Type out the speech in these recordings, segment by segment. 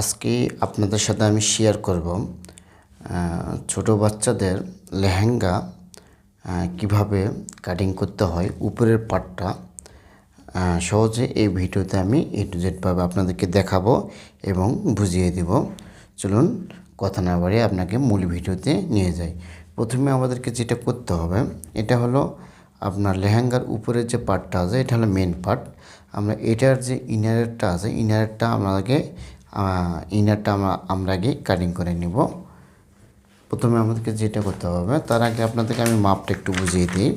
আজকে আপনাদের সাথে আমি শেয়ার করব ছোট বাচ্চাদের লেহেঙ্গা কীভাবে কাটিং করতে হয়, উপরের পাটটা সহজে এই ভিডিওতে আমি এ টু জেডভাবে আপনাদেরকে দেখাবো এবং বুঝিয়ে দিব। চলুন কথা না বাড়িয়ে আপনাকে মূল ভিডিওতে নিয়ে যাই। প্রথমে আমাদেরকে যেটা করতে হবে, এটা হলো আপনার লেহেঙ্গার উপরের যে পার্টটা আছে, এটা হলো মেন পার্ট আমরা এটার যে ইনারেরটা আছে ইনারেরটা আমাদেরকে ইনারটা আমরা আমরা আগে কাটিং করে নিব। প্রথমে আমাদেরকে যেটা করতে হবে তার আগে আপনাদেরকে আমি মাপটা একটু বুঝিয়ে দিই।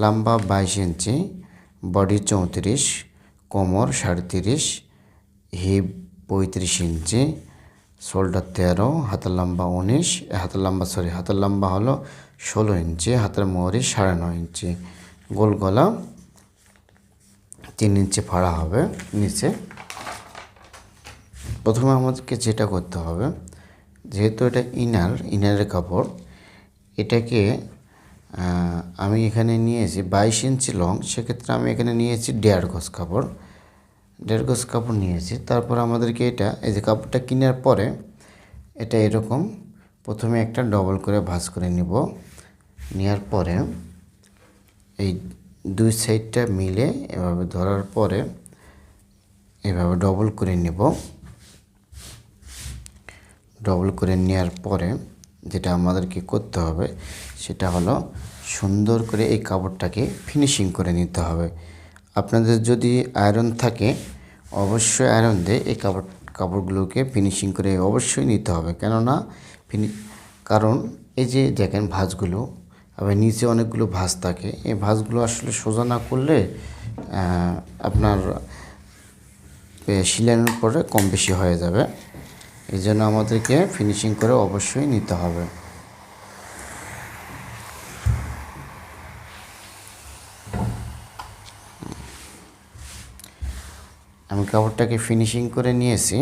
লম্বা বাইশ ইঞ্চি, বডি চৌত্রিশ, কোমর সাড়ে তিরিশ হিপ পঁয়ত্রিশ ইঞ্চি, শোল্ডার তেরো, হাতের লম্বা উনিশ হাতের লম্বা সরি হাতের লম্বা হলো ষোলো ইঞ্চি, হাতের মোহরি সাড়ে নয় ইঞ্চি। গোল গলা তিন ইঞ্চি ফাড়া হবে, নিচে। প্রথমে আমাদেরকে যেটা করতে হবে, যেহেতু এটা ইনার ইনারের কাপড়, এটাকে আমি এখানে নিয়েছি বাইশ ইঞ্চি লং সেক্ষেত্রে আমি এখানে নিয়েছি দেড় গজ কাপড়। দেড় গজ কাপড় নিয়েছি, তারপর আমাদেরকে এটা, এই যে কাপড়টা কেনার পরে এটা এরকম, প্রথমে একটা ডবল করে ভাঁজ করে নিব। নেওয়ার পরে এই দুই সাইডটা মিলে এভাবে ধরার পরে এভাবে ডবল করে নেব। ডবল করে নেওয়ার পরে যেটা আমাদেরকে করতে হবে সেটা হলো সুন্দর করে এই কাপড়টাকে ফিনিশিং করে নিতে হবে। আপনাদের যদি আয়রন থাকে অবশ্যই আয়রন দিয়ে এই কাপড় কাপড়গুলোকে ফিনিশিং করে অবশ্যই নিতে হবে। কেননা ফিনি কারণ এই যে দেখেন ভাঁজগুলো আবার নিচে অনেকগুলো ভাঁজ থাকে এই ভাঁজগুলো আসলে সোজা না করলে আপনার এ, সিলানোর পরে কম বেশি হয়ে যাবে। এই জন্য আমাদেরকে ফিনিশিং করে অবশ্যই নিতে হবে। আমি কাপড়টাকে ফিনিশিং করে নিয়েছি।